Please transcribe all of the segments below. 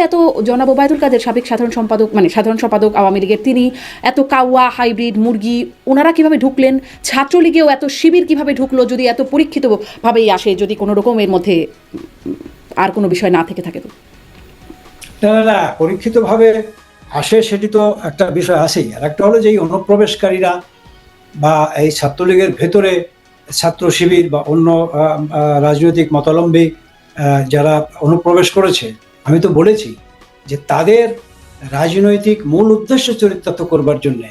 এত জনাব ওবায়দুল কাদের সাবেক সাধারণ সম্পাদক মানে সাধারণ সম্পাদক আওয়ামী লীগের তিনি এত কাওয়া হাইব্রিড মুরগি ওনারা কীভাবে ঢুকলেন? ছাত্রলীগেও এত শিবির কীভাবে ঢুকলো? যদি এত পরীক্ষিতভাবেই আসে যদি কোনো রকম এর মধ্যে আর কোনো বিষয় না থেকে থাকে তো? না না না পরীক্ষিতভাবে আসে সেটি তো একটা বিষয় আছেই। আর একটা হলো যে এই অনুপ্রবেশকারীরা বা এই ছাত্রলীগের ভেতরে ছাত্র শিবির বা অন্য রাজনৈতিক মতাবলম্বী আহ, যারা অনুপ্রবেশ করেছে আমি তো বলেছি যে তাদের রাজনৈতিক মূল উদ্দেশ্য চরিতার্থ করবার জন্য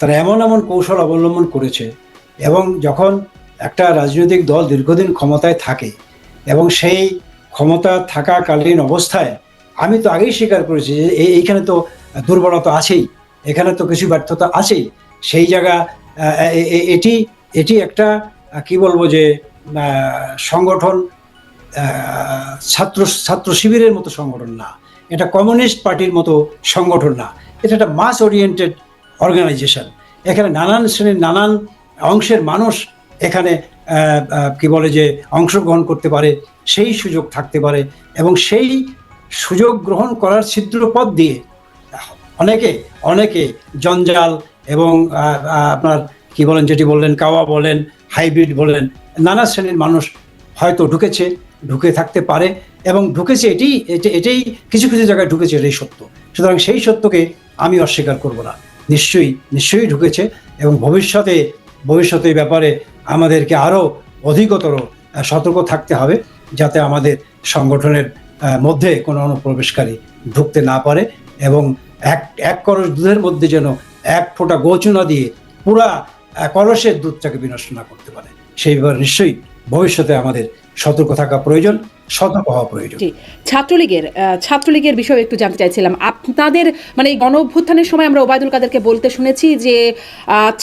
তারা এমন এমন কৌশল অবলম্বন করেছে এবং যখন একটা রাজনৈতিক দল দীর্ঘদিন ক্ষমতায় থাকে এবং সেই ক্ষমতা থাকাকালীন অবস্থায়, আমি তো আগেই স্বীকার করেছি যে এইখানে তো দুর্বলতা আছেই, এখানে তো কিছু ব্যর্থতা আছেই, সেই জায়গা এটি এটি একটা, কি বলব যে সংগঠন ছাত্র ছাত্র শিবিরের মতো সংগঠন না। এটা কমিউনিস্ট পার্টির মতো সংগঠন না। এটা একটা মাস ওরিয়েন্টেড অর্গানাইজেশন। এখানে নানান শ্রেণির নানান অংশের মানুষ এখানে কি বলে যে অংশগ্রহণ করতে পারে, সেই সুযোগ থাকতে পারে এবং সেই সুযোগ গ্রহণ করার ছিদ্র পথ দিয়ে অনেকে অনেকে জঞ্জাল এবং আপনার কি বলেন, যেটি বললেন, কাওয়া বলেন, হাইব্রিড বলেন, নানা শ্রেণির মানুষ হয়তো ঢুকেছে। ঢুকে থাকতে পারে এবং ঢুকেছে এটি, এটি- এটাই কিছু কিছু জায়গায় ঢুকেছে এটাই সত্য। সুতরাং সেই সত্যকে আমি অস্বীকার করব না। নিশ্চয়ই নিশ্চয়ই ঢুকেছে এবং ভবিষ্যতে ভবিষ্যতে ব্যাপারে আমাদেরকে আরও অধিকতর সতর্ক থাকতে হবে যাতে আমাদের সংগঠনের মধ্যে কোনো অনুপ্রবেশকারী ঢুকতে না পারে এবং এক এক করস দুধের মধ্যে যেন এক ফোঁটা গোচনা দিয়ে পুরা কলসের দুধটাকে বিনষ্ট না করতে পারে। সেই ব্যাপারে নিশ্চয়ই ভবিষ্যতে আমাদের সতর্ক থাকা প্রয়োজন সতর্ক হওয়া প্রয়োজন। ছাত্রলীগের ছাত্রলীগের বিষয়ে একটু জানতে চাইছিলাম। আপনাদের মানে গণ অভ্যুত্থানের সময় আমরা ওবায়দুল কাদেরকে বলতে শুনেছি যে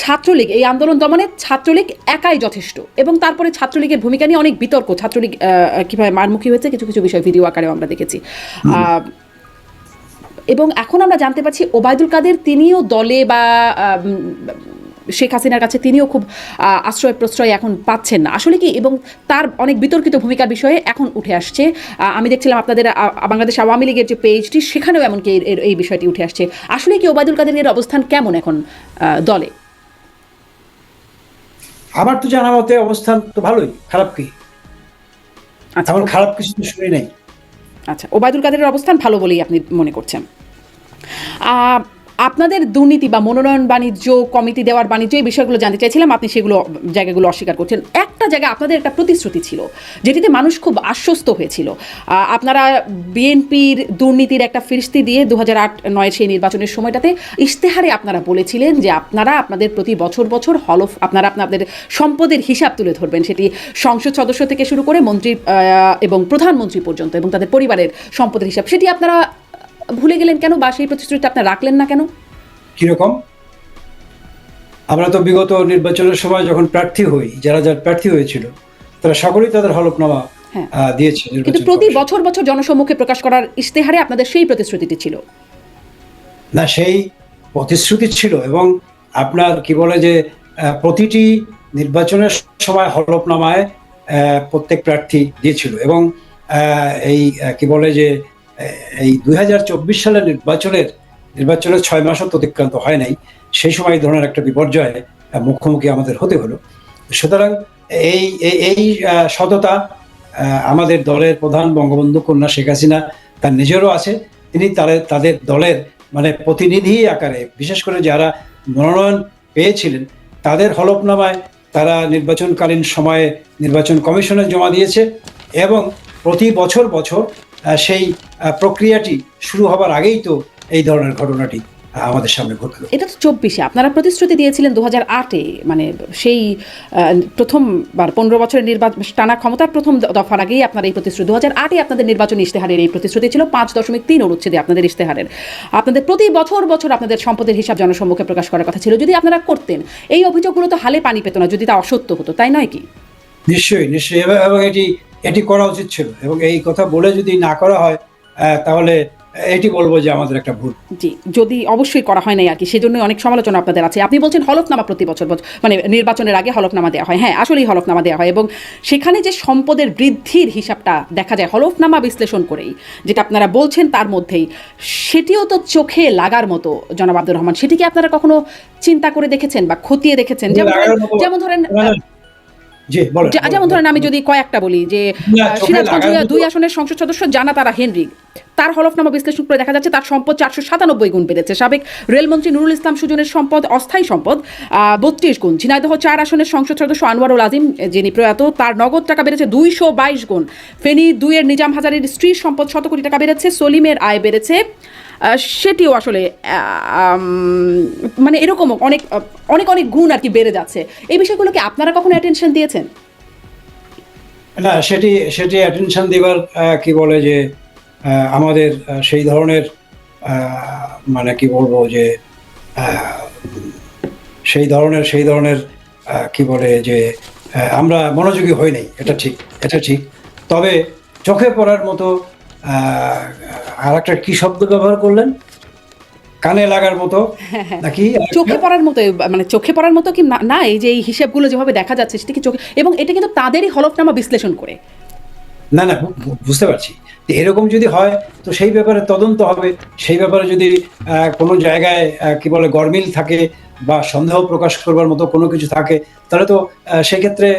ছাত্রলীগ এই আন্দোলন দমনে ছাত্রলীগ একাই যথেষ্ট এবং তারপরে ছাত্রলীগের ভূমিকা নিয়ে অনেক বিতর্ক। ছাত্রলীগ কীভাবে মারমুখী হয়েছে কিছু কিছু বিষয় ভিডিও আকারেও আমরা দেখেছি। এবং এখন আমরা জানতে পারছি ওবায়দুল কাদের তিনিও দলে বা শেখ হাসিনার কাছে তিনিও খুব আশ্রয় প্রশ্রয় এখন পাচ্ছেন না। আসলে কি এবং তার অনেক বিতর্কিত ভূমিকার বিষয়ে এখন উঠে আসছে। আমি দেখছিলাম আপনাদের বাংলাদেশ আওয়ামী লীগের যে পেজটি সেখানেও এমনকি এই বিষয়টি উঠে আসছে। আসলে কি ওবায়দুল কাদেরের অবস্থান কেমন এখন দলে? আমার তো জানা মতে অবস্থান তো ভালোই। খারাপ কি? আচ্ছা। এমন খারাপ কিছু তো শুনি নাই। আচ্ছা ওবায়দুল কাদেরের অবস্থান ভালো বলেই আপনি মনে করছেন। আহ, আপনাদের দুর্নীতি বা মনোনয়ন বাণিজ্য, কমিটি দেওয়ার বাণিজ্য, এই বিষয়গুলো জানতে চাইছিলাম। আপনি সেগুলো, জায়গাগুলো অস্বীকার করছেন। একটা জায়গায় আপনাদের একটা প্রতিশ্রুতি ছিল, যেটিতে মানুষ খুব আশ্বস্ত হয়েছিল। আপনারা বিএনপির দুর্নীতির একটা ফিরিস্তি দিয়ে দু হাজার আট নয়ের সেই নির্বাচনের সময়টাতে ইশতেহারে আপনারা বলেছিলেন যে আপনারা আপনাদের প্রতি বছর বছর হলফ, আপনারা আপনাদের সম্পদের হিসাব তুলে ধরবেন। সেটি সংসদ সদস্য থেকে শুরু করে মন্ত্রী এবং প্রধানমন্ত্রী পর্যন্ত এবং তাদের পরিবারের সম্পদের হিসাব। সেটি আপনারা ভুলে গেলেন কেন? বা সেই প্রতিশ্রুতি আপনারা রাখলেন না কেন? কীরকম? আমরা তো বিগত নির্বাচনের সময় যখন প্রার্থী হই যারা যারা প্রার্থী হয়েছিল তারা সকলেই তাদের হলফনামা হ্যাঁ। দিয়েছে কিন্তু প্রতি বছর বছর জনসম্মুখে প্রকাশ করার ইশতেহারে আপনাদের সেই প্রতিশ্রুতিটি ছিল। না সেই প্রতিশ্রুতি ছিল এবং আপনার কি বলে যে প্রতিটি নির্বাচনের সময় হলফনামায় প্রত্যেক প্রার্থী দিয়েছিল এবং এই কি বলে যে এই দুই হাজার চব্বিশ সালের নির্বাচনের নির্বাচনের ছয় মাসও অতিক্রান্ত হয় নাই, সেই সময় এই ধরনের একটা বিপর্যয়ে মুখোমুখি আমাদের হতে হলো। সুতরাং এই, এই- সততা আমাদের দলের প্রধান বঙ্গবন্ধু কন্যা শেখ হাসিনা তার নিজেরও আছে। তিনি তাদের তাদের দলের মানে প্রতিনিধি আকারে, বিশেষ করে যারা মনোনয়ন পেয়েছিলেন, তাদের হলফনামায় তারা নির্বাচনকালীন সময়ে নির্বাচন কমিশনে জমা দিয়েছে এবং প্রতি বছর বছর সেই প্রক্রিয়াটি শুরু হবার আগেই তো এই ধরনের ঘটনাটি আমাদের সামনে ঘটল। এটা তো চব্বিশে। আপনারা প্রতিশ্রুতি দিয়েছিলেন দু হাজার আটে মানে সেই প্রথমবার পনেরো বছরের নির্বাচন টানা ক্ষমতার প্রথম দফার আগেই আপনার এই প্রতিশ্রুতি দু হাজার আটে আপনাদের নির্বাচনী ইশতেহারের এই প্রতিশ্রুতি ছিল পাঁচ দশমিক তিন অনুচ্ছেদে আপনাদের ইশতেহারের। আপনাদের প্রতি বছর বছর আপনাদের সম্পদের হিসাব জনসম্মুখে প্রকাশ করার কথা ছিল। যদি আপনারা করতেন এই অভিযোগগুলো তো হালে পানি পেত না যদি তা অসত্য হতো তাই নয় কি? নিশ্চয়ই নিশ্চয়ই। এবং এটি এটি করা উচিত ছিল এবং এই কথা বলে যদি না করা হয় তাহলে এটি বলব যে আমাদের একটা ভুল। জি যদি অবশ্যই করা হয় নাই আর কি সেজন্যই অনেক সমালোচনা আপনাদের আছে। আপনি বলছেন হলফনামা প্রতি বছর মানে নির্বাচনের আগে হলফনামা দেওয়া হয়। হ্যাঁ আসলেই হলফনামা দেওয়া হয় এবং সেখানে যে সম্পদের বৃদ্ধির হিসাবটা দেখা যায় হলফনামা বিশ্লেষণ করেই যেটা আপনারা বলছেন তার মধ্যেই সেটিও তো চোখে লাগার মতো জনাব আব্দুর রহমান। সেটিকে আপনারা কখনো চিন্তা করে দেখেছেন বা খতিয়ে দেখেছেন? যেমন ধরেন লাগার মতো- যেমন ধরেন আমি যদি কয়েকটা বলি যে সিরাজগঞ্জ দুই আসনের সংসদ সদস্য জানা তারা হেনরি। তার হলফনামা বিশ্লেষণ করে দেখা যাচ্ছে তার সম্পদ চারশো সাতানব্বই গুণ বেড়েছে। সাবেক রেলমন্ত্রী নুরুল ইসলাম সুজনের সম্পদ অস্থায়ী সম্পদ বত্রিশ গুণ। ঝিনাইদহ চার আসনের সংসদ সদস্য আনোয়ারুল আজিম যিনি প্রয়াত তার নগদ টাকা বেড়েছে দুইশো বাইশ গুণ। ফেনী দুইয়ের নিজাম হাজারের স্ত্রীর সম্পদ শত কোটি টাকা বেড়েছে সলিমের আয় বেড়েছে সেটিও আসলে মানে এরকম অনেক অনেক অনেক গুণ আর কি বেড়ে যাচ্ছে। এই বিষয়গুলোকে আপনারা কখনো অ্যাটেনশন দিয়েছেন? না, সেটি সেটি অ্যাটেনশন দেবার কি বলে যে আমাদের সেই ধরনের মানে কি বলব যে সেই ধরনের সেই ধরনের কি বলে যে আমরা মনোযোগী হই নাই, এটা ঠিক এটা ঠিক। তবে চোখে পড়ার মতো আর একটা কি শব্দ ব্যবহার করলেন? কানে লাগার মতো? নাকি চোখে পড়ার মতো মানে চোখে পড়ার মতো কি না- এই যে এই হিসাবগুলো যেভাবে দেখা যাচ্ছে সেটা কি চোখে এবং এটা কিন্তু তাদেরই হলফনামা বিশ্লেষণ করে। না না বুঝতে পারছি। এরকম যদি হয় তো সেই ব্যাপারে তদন্ত হবে। সেই ব্যাপারে যদি আহ, কোনো জায়গায় কি বলে গরমিল থাকে বা সন্দেহ প্রকাশ করবার মতো কোনো কিছু থাকে, তাহলে তো সেক্ষেত্রে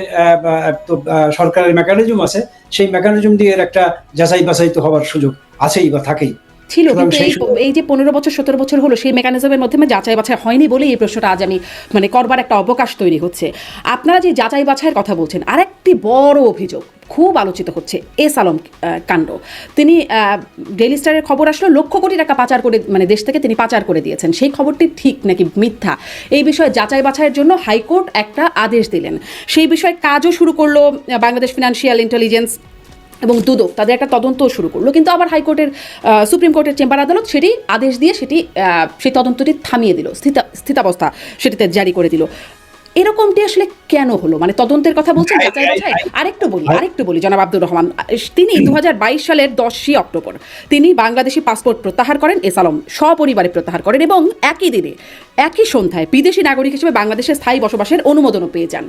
তো সরকারের মেকানিজম আছে, সেই মেকানিজম দিয়ে একটা যাচাই বাছাই তো হওয়ার সুযোগ আছেই বা থাকেই। ছিল কিন্তু এই এই যে পনেরো বছর সতেরো বছর হলো সেই মেকানিজমের মাধ্যমে যাচাই বাছাই হয়নি বলে এই প্রশ্নটা আজ আমি মানে করবার একটা অবকাশ তৈরি হচ্ছে। আপনারা যে যাচাই বাছাইয়ের কথা বলছেন আরেকটি বড় অভিযোগ খুব আলোচিত হচ্ছে এস আলম কাণ্ড। তিনি ডেইলি স্টারের খবর আসলো লক্ষ কোটি টাকা পাচার করে মানে দেশ থেকে তিনি পাচার করে দিয়েছেন। সেই খবরটি ঠিক নাকি মিথ্যা? এই বিষয়ে যাচাই বাছাইয়ের জন্য হাইকোর্ট একটা আদেশ দিলেন। সেই বিষয়ে কাজও শুরু করল বাংলাদেশ ফিনান্সিয়াল ইন্টেলিজেন্স এবং দুদক তাদের একটা তদন্ত শুরু করল। কিন্তু আবার হাইকোর্টের সুপ্রিম কোর্টের চেম্বার আদালত সেটি আদেশ দিয়ে সেটি সেই তদন্তটি থামিয়ে দিল স্থিতা স্থিতাবস্থা সেটিতে জারি করে দিল। এরকমটি আসলে কেন হলো? মানে তদন্তের কথা বলছেন আই- যাচাই বাছাই? আরেকটু বলি আরেকটু বলি জনাব আব্দুর রহমান তিনি দু হাজার বাইশ সালের দশই অক্টোবর তিনি বাংলাদেশি পাসপোর্ট প্রত্যাহার করেন এস আলম সপরিবারে প্রত্যাহার করেন এবং একই দিনে একই সন্ধ্যায় বিদেশি নাগরিক হিসেবে বাংলাদেশে স্থায়ী বসবাসের অনুমোদনও পেয়ে যান।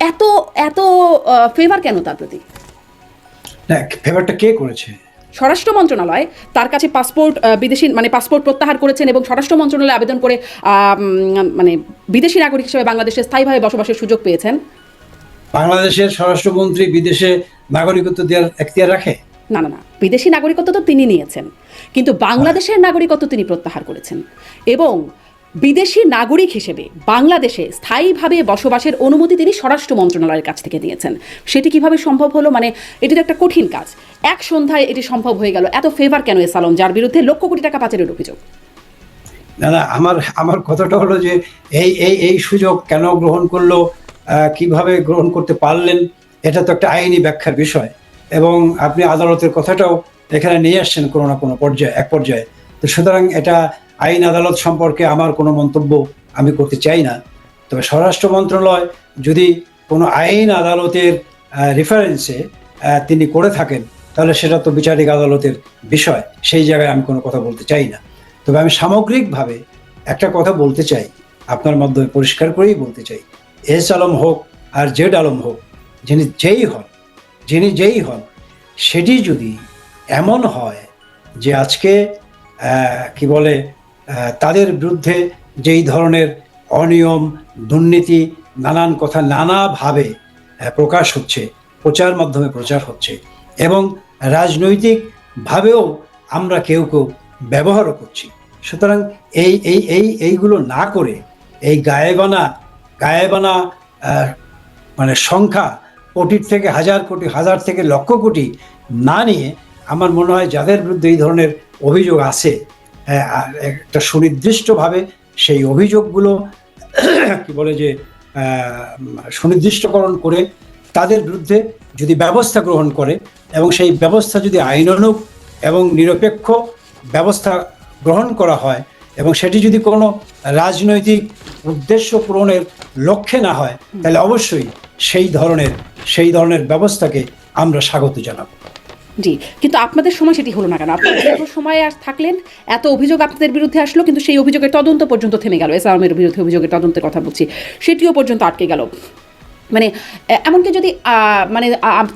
এত এত ফেভার কেন তার প্রতি? না ফেভারটা কে করেছে? স্বরাষ্ট্র মন্ত্রণালয় তার কাছে পাসপোর্ট বিদেশি মানে পাসপোর্ট প্রত্যাহার করেছেন এবং স্বরাষ্ট্র মন্ত্রণালয়ে আবেদন করে মানে বিদেশি নাগরিক হিসেবে বাংলাদেশে স্থায়ীভাবে বসবাসের সুযোগ পেয়েছেন। বাংলাদেশের স্বরাষ্ট্রমন্ত্রী বিদেশে নাগরিকত্ব দেওয়ার এখতিয়ার রাখে? না না না বিদেশি নাগরিকত্ব তো তিনি নিয়েছেন কিন্তু বাংলাদেশের নাগরিকত্ব তিনি প্রত্যাহার করেছেন। এবং বিদেশি নাগরিক হিসেবে বাংলাদেশে স্থায়ীভাবে বসবাসের অনুমতি তিনি স্বরাষ্ট্র মন্ত্রণালয়ের কাছ থেকে নিয়েছেন সেটি কীভাবে সম্ভব হলো? মানে এটি তো একটা কঠিন কাজ। এক সন্ধ্যায় এটি সম্ভব হয়ে গেল। এত ফেভার কেন এস আলম যার বিরুদ্ধে লক্ষ কোটি টাকা পাচারের অভিযোগ। না না আমার আমার কথাটা হলো যে এই এই এই সুযোগ কেন গ্রহণ করল কীভাবে গ্রহণ করতে পারলেন, এটা তো একটা আইনি ব্যাখ্যার বিষয়। এবং আপনি আদালতের কথাটাও এখানে নিয়ে আসছেন কোনো না কোনো পর্যায়ে, এক পর্যায়ে। তো সুতরাং এটা আইন আদালত সম্পর্কে আমার কোনো মন্তব্য আমি করতে চাই না। তবে স্বরাষ্ট্র মন্ত্রণালয় যদি কোনো আইন আদালতের রেফারেন্সে তিনি করে থাকেন, তাহলে সেটা তো বিচারিক আদালতের বিষয়। সেই জায়গায় আমি কোনো কথা বলতে চাই না। তবে আমি সামগ্রিকভাবে একটা কথা বলতে চাই। আপনার মাধ্যমে পরিষ্কার করেই বলতে চাই। এস আলম হোক আর জেড আলম হোক, যিনি যেই হন, যিনি যেই হন, সেটি যদি এমন হয় যে আজকে কি বলে তাদের বিরুদ্ধে যেই ধরনের অনিয়ম, দুর্নীতি, নানান কথা নানাভাবে প্রকাশ হচ্ছে, প্রচার মাধ্যমে প্রচার হচ্ছে এবং রাজনৈতিকভাবেও আমরা কেউ কেউ ব্যবহারও করছি। সুতরাং এই এই এই, এইগুলো না করে এই গায়েবানা গায়েবানা মানে সংখ্যা কোটির থেকে হাজার কোটি, হাজার থেকে লক্ষ কোটি না নিয়ে আমার মনে হয় যাদের বিরুদ্ধে এই ধরনের অভিযোগ আছে একটা সুনির্দিষ্টভাবে সেই অভিযোগগুলো, কি বলে যে সুনির্দিষ্টকরণ করে তাদের বিরুদ্ধে যদি ব্যবস্থা গ্রহণ করে এবং সেই ব্যবস্থা যদি আইনানুগ এবং নিরপেক্ষ ব্যবস্থা গ্রহণ করা হয় এবং সেটি যদি কোনো রাজনৈতিক উদ্দেশ্য পূরণের লক্ষ্যে না হয়, তাহলে অবশ্যই সেই ধরনের সেই ধরনের ব্যবস্থাকে আমরা স্বাগত জানাব। জি কিন্তু আপনাদের সময় সেটি হলো না কেন? আপনারা দীর্ঘ সময় আর থাকলেন এত অভিযোগ আপনাদের বিরুদ্ধে আসলো কিন্তু সেই অভিযোগের তদন্ত পর্যন্ত থেমে গেল। এস আলমের বিরুদ্ধে অভিযোগের তদন্তের কথা বলছি সেটিও পর্যন্ত আটকে গেল। মানে এমনকি যদি মানে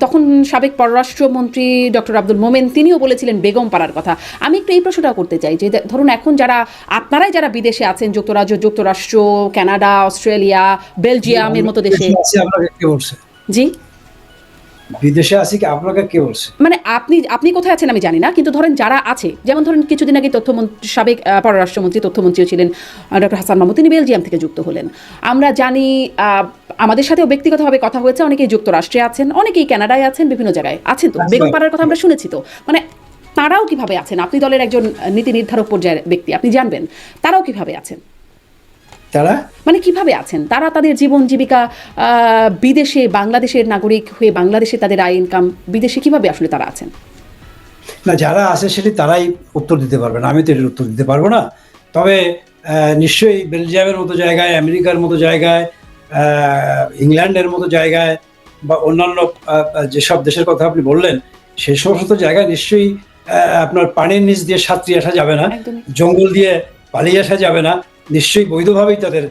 তখন সাবেক পররাষ্ট্রমন্ত্রী ডক্টর আব্দুল মোমেন তিনিও বলেছিলেন বেগম পাড়ার কথা। আমি একটু এই প্রশ্নটা করতে চাই যে ধরুন এখন যারা আপনারাই যারা বিদেশে আছেন যুক্তরাজ্য যুক্তরাষ্ট্র কানাডা অস্ট্রেলিয়া বেলজিয়ামের মতো দেশে জি? বিদেশে আছি কি আপনাকে কে বলছে? মানে আপনি আপনি কোথায় আছেন আমি জানি না কিন্তু ধরেন যারা আছে যেমন ধরেন কিছুদিন আগে তথ্যমন্ত্রী সাবেক পররাষ্ট্রমন্ত্রী তথ্যমন্ত্রীও ছিলেন ডক্টর হাসান মাহমুদ তিনি বেলজিয়াম থেকে যুক্ত হলেন। আমরা জানি আহ, আমাদের সাথেও ব্যক্তিগতভাবে কথা হয়েছে অনেকেই যুক্তরাষ্ট্রে আছেন অনেকেই কানাডায় আছেন বিভিন্ন জায়গায় আছেন তো। আচ্ছা। বেগম পাড়ার কথা আমরা শুনেছি তো। মানে তারাও কীভাবে আছেন? আপনি দলের একজন নীতি নির্ধারক পর্যায়ের ব্যক্তি আপনি জানবেন তারাও কীভাবে আছেন? তারা? মানে কীভাবে আছেন? তারা তাদের জীবন জীবিকা বিদেশে বাংলাদেশের নাগরিক হয়ে বাংলাদেশে তাদের আয় ইনকাম বিদেশে কীভাবে আসলে তারা আছেন? না যারা আছে সেটি তারাই উত্তর দিতে পারবে না। আমি তো এটির উত্তর দিতে পারব না। তবে নিশ্চয়ই বেলজিয়ামের মতো জায়গায় আমেরিকার মতো জায়গায় ইংল্যান্ডের মতো জায়গায় বা অন্যান্য যেসব দেশের কথা আপনি বললেন সে সমস্ত জায়গায় নিশ্চয়ই আপনার পানির নিচ দিয়ে সাঁতরিয়ে আসা যাবে না। জঙ্গল দিয়ে পালিয়ে আসা যাবে না। নিশ্চয়ই বৈধভাবেই তাদের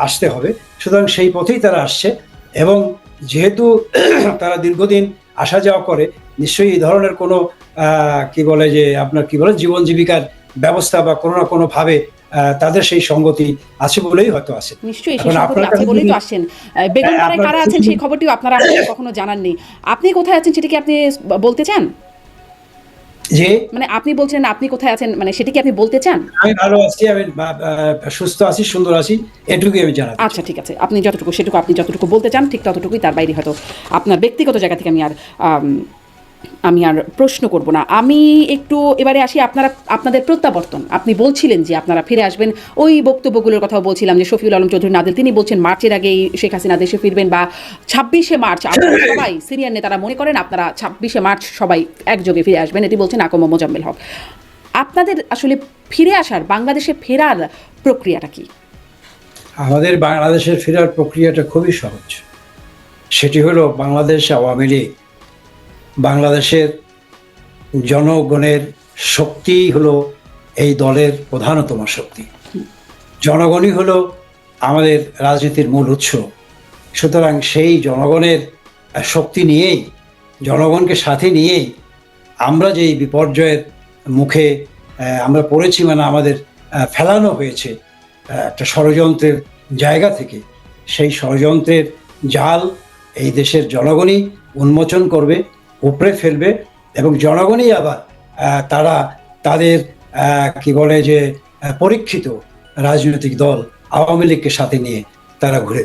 আসতে হবে। সুতরাং সেই পথেই তারা আসছে এবং যেহেতু তারা দীর্ঘদিন আসা যাওয়া করে নিশ্চয়ই এই ধরনের কোনো কি বলে যে আপনার কি বলে জীবন জীবিকার ব্যবস্থা বা কোনো না কোনো ভাবে আহ, তাদের সেই সঙ্গতি আছে বলেই হয়তো আছে। নিশ্চয়ই সেই আছে বলেই তো বেগম কারা আছেন সেই খবরটিও আপনারা কখনো জানাননি। আপনি কোথায় আছেন সেটা কি আপনি বলতে চান? যে মানে আপনি বলছেন আপনি কোথায় আছেন মানে সেটা কি আপনি বলতে চান? আমি ভালো আছি আমি সুস্থ আছি সুন্দর আছি এটুকুই আমি জানাই আচ্ছা ঠিক আছে। আপনি যতটুকু সেটুকু আপনি যতটুকু বলতে চান ঠিক ততটুকুই তার বাইরে হয়তো আপনার ব্যক্তিগত জায়গা থেকে আমি আর আম, আর প্রশ্ন করব না। আমি একটু এবারে আসি আপনারা আপনাদের প্রত্যাবর্তন। আপনি বলছিলেন যে আপনারা ফিরে আসবেন। ওই বক্তব্যগুলোর কথাও বলছিলাম যে শফিউল আলম চৌধুরী নাদিল তিনি বলছেন মার্চের আগেই শেখ হাসিনা দেশে ফিরবেন বা ছাব্বিশে মার্চ আপনারা সবাই সিরিয়ান নেতারা মনে করেন আপনারা ছাব্বিশে মার্চ সবাই একযোগে ফিরে আসবেন। এটি বলছেন আকম মোজাম্মেল হক। আপনাদের আসলে ফিরে আসার বাংলাদেশে ফেরার প্রক্রিয়াটা কি? আমাদের বাংলাদেশের ফেরার প্রক্রিয়াটা খুবই সহজ। সেটি হলো বাংলাদেশ আওয়ামী লীগ বাংলাদেশের জনগণের শক্তিই হলো এই দলের প্রধানতম শক্তি। জনগণই হলো আমাদের রাজনীতির মূল উৎস। সুতরাং সেই জনগণের শক্তি নিয়েই, জনগণকে সাথে নিয়েই আমরা যেই বিপর্যয়ের মুখে আমরা পড়েছি মানে আমাদের ফেলানো হয়েছে একটা ষড়যন্ত্রের জায়গা থেকে, সেই ষড়যন্ত্রের জাল এই দেশের জনগণই উন্মোচন করবে। উপড়ে ফেলবে এবং জনগণই আবার তারা তাদের কি বলে যে পরীক্ষিত রাজনৈতিক দল আওয়ামী লীগকে সাথে নিয়ে তারা ঘুরে